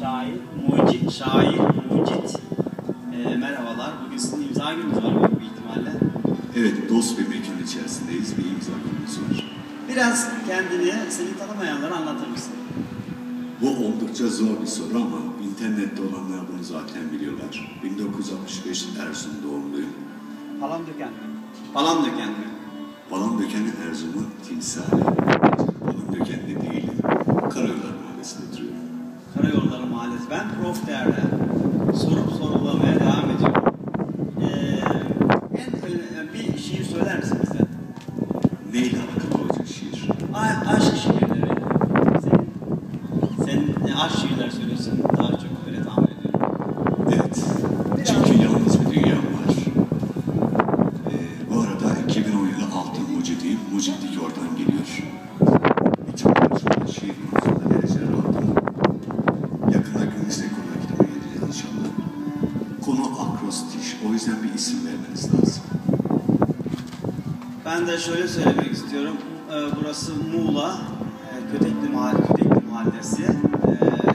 Şair, mucit, şair, mucit. Ee, merhabalar. Bugün sizin imza gününüz var büyük ihtimalle. Evet, dost bir mekan içerisindeyiz. Bir imza günümüz var. Biraz kendini, seni tanımayanlara anlatır mısın? Bu oldukça zor bir soru ama internette olanlar bunu zaten biliyorlar. 1965 Erzurum doğumluyum. Palandöken mi? Palandöken mi? Palandöken'in Erzurum'un timsali. Palandöken'de değilim. Karayollar Mahallesi'nde. Karayolları Mahallesi. Ben Prof Değer'de sorup sorulamaya devam ediyorum. Ee, en bir şiir söyler misin bize? Neyle alakalı olacak şiir? A- aşk şiirleri. Senin, senin aşk şiirler söylüyorsun. Daha çok öyle tahmin ediyorum. Evet. Çünkü yalnız bir dünya var. Ee, bu arada 2010 yılı altın mucidiyim. Mucidlik oradan geliyor. İsim vermeniz lazım. Ben de şöyle söylemek istiyorum. Ee, Burası Muğla, e, Kötekli Mahalle, Kötekli Mahallesi. Ee,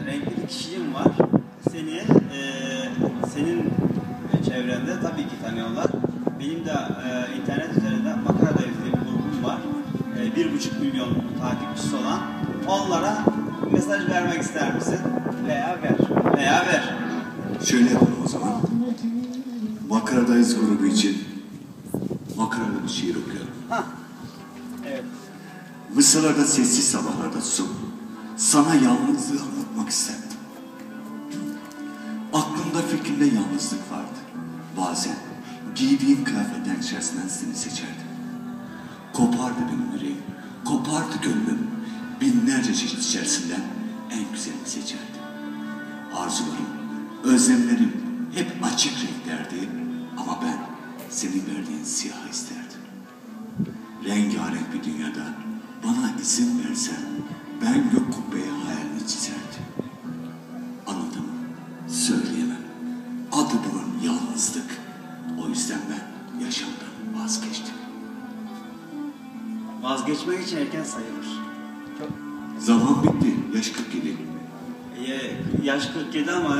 Renkli bir kişiliğim var. Seni, e, senin çevrende tabii ki tanıyorlar. Benim de e, internet üzerinde Makaradayız diye bir grubum var. Bir buçuk milyon takipçisi olan. Onlara mesaj vermek ister misin? Veya ver. Veya ver. Şöyle yapalım o zaman. Makaradayız grubu için makaralı bir şiir okuyalım. Hah. Evet. Mısırlarda sessiz sabahlarda su. Sana yalnızlığı anlatmak isterdim. Aklımda fikrimde yalnızlık vardı. Bazen giydiğim kıyafetler içerisinden seni seçerdim. Kopardı benim yüreğim, kopardı gönlüm. Binlerce çeşit içerisinden en güzelini seçerdim. Arzularım, özlemlerim hep açık ben senin verdiğin siyah isterdim. Rengarenk bir dünyada bana izin versen ben gök kubbeye hayalini çizerdim. Anlatamam, söyleyemem. Adı bunun yalnızlık. O yüzden ben yaşamdan vazgeçtim. Vazgeçmek için erken sayılır. Çok Zaman bitti, yaş 47. Ee, Yaş 47 ama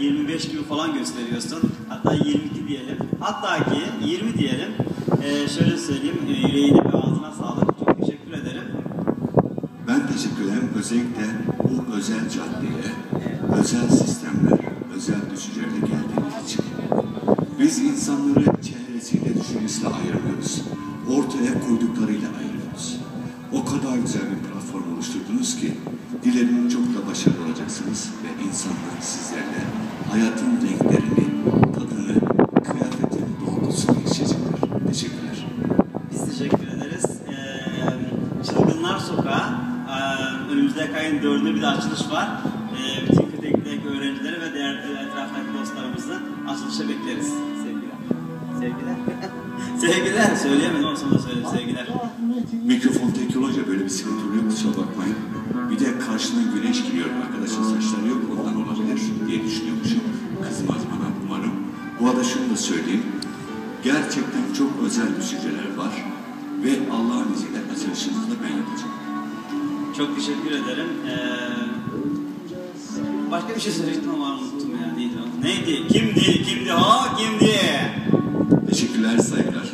e, 25 gibi falan gösteriyorsun. Hatta 22 diyelim. Hatta ki 20 diyelim. Ee, şöyle söyleyeyim, e, yüreğine ve ağzına sağlık. Çok teşekkür ederim. Ben teşekkür ederim özellikle bu özel caddeye, özel sistemler, özel düşüncelerle geldiğiniz için. Biz insanları çehresiyle, düşüncesiyle ayırmıyoruz. Ortaya koyduklarıyla ayırıyoruz. O kadar güzel bir platform oluşturdunuz ki dilerim çok da başarılı olacaksınız ve insanlar sizlerle hayatın renklerini, tadını, kıyafetin dolgusunu yaşayacaklar. Teşekkürler. Biz teşekkür ederiz. Ee, Çılgınlar Sokağı, e, önümüzdeki ayın 4'ünde bir de açılış var. Ee, bütün Kötekli'deki öğrencileri ve diğer etraftaki dostlarımızı açılışa bekleriz. Sevgiler. Sevgiler. Sevgiler. Söyleyemedim ama sonra söyleyeyim. Sevgiler. Mikrofon tek olunca böyle bir sıkıntı oluyor kusura bakmayın. Bir de karşından güneş giriyor. Arkadaşın saçları yok ondan olabilir diye düşünüyormuşum. Kızmaz bana umarım. Bu arada şunu da söyleyeyim. Gerçekten çok özel düşünceler var. Ve Allah'ın izniyle açılışınızı da ben yapacağım. Çok teşekkür ederim. Ee, başka bir şey söyleyecektim ama unuttum ya. Neydi? Neydi? Kimdi? Kimdi? Ha kimdi? Teşekkürler, saygılar.